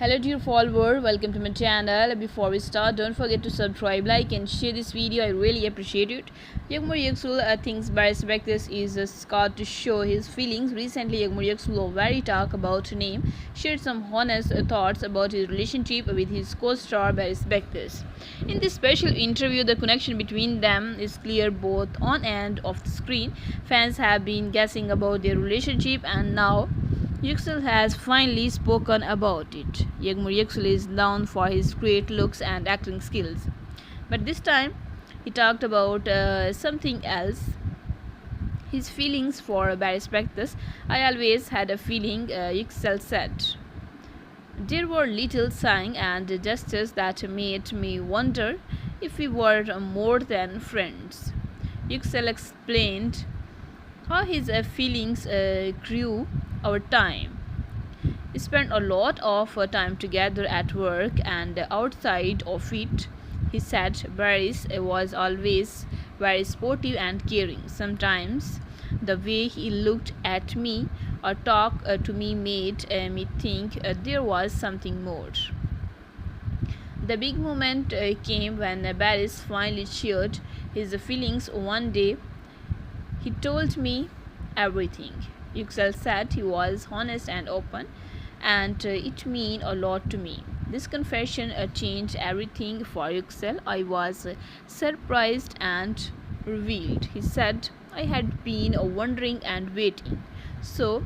hello dear follower welcome to my channel. Before we start don't forget to subscribe like and share this video. I really appreciate it. Yagmur Yaksul uh, thinks Barris Bektis is a scar to show his feelings. Recently Yagmur Yaksul very talk about name shared some honest uh, thoughts about his relationship with his co-star Barris Bektis in this special interview the connection between them is clear both on and off the screen. Fans have been guessing about their relationship and now Yüksel has finally spoken about it. Yagmur Yüksel is known for his great looks and acting skills. But this time, he talked about uh, something else. His feelings for Barry Spectus. I always had a feeling, uh, said. There were little signs and gestures that made me wonder if we were more than friends. Yüksel explained how his uh, feelings uh, grew over time. We spent a lot of uh, time together at work and outside of it. He said Barris was always very sportive and caring. Sometimes the way he looked at me or talked uh, to me made uh, me think uh, there was something more. The big moment came when Barris finally shared his feelings one day. He told me everything. Yüksel said he was honest and open, and uh, it meant a lot to me. This confession uh, changed everything for Yüksel. I was uh, surprised and revealed. He said, I had been uh, wondering and waiting. So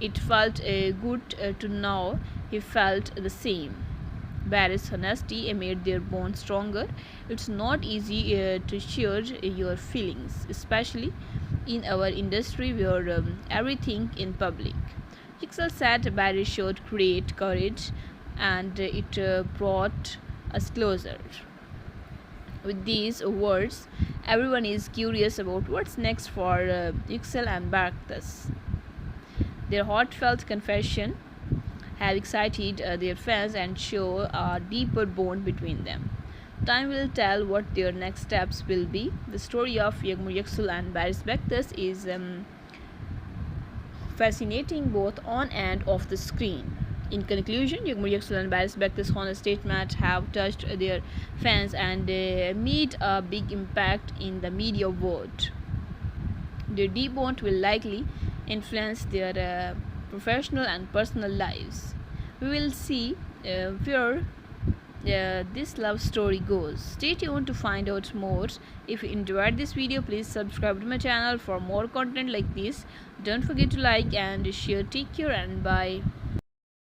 it felt uh, good uh, to know he felt the same. Barris' honesty made their bond stronger. It's not easy uh, to share your feelings, especially in our industry where um, everything in public. Yüksel said Barry showed great courage and it uh, brought us closer. With these words, everyone is curious about what's next for uh, Yüksel and Barktas. Their heartfelt confession have excited uh, their fans and show a deeper bond between them. Time will tell what their next steps will be. The story of Yagmur Yaksul and Barris Bektas is um, fascinating both on and off the screen. In conclusion, Yagmur Yaksul and Barris Bektas' honest statement have touched their fans and uh, made a big impact in the media world. Their deep bond will likely influence their uh, professional and personal lives. We will see uh, where uh, this love story goes. Stay tuned to find out more. If you enjoyed this video, please subscribe to my channel for more content like this. Don't forget to like and share. Take care and bye.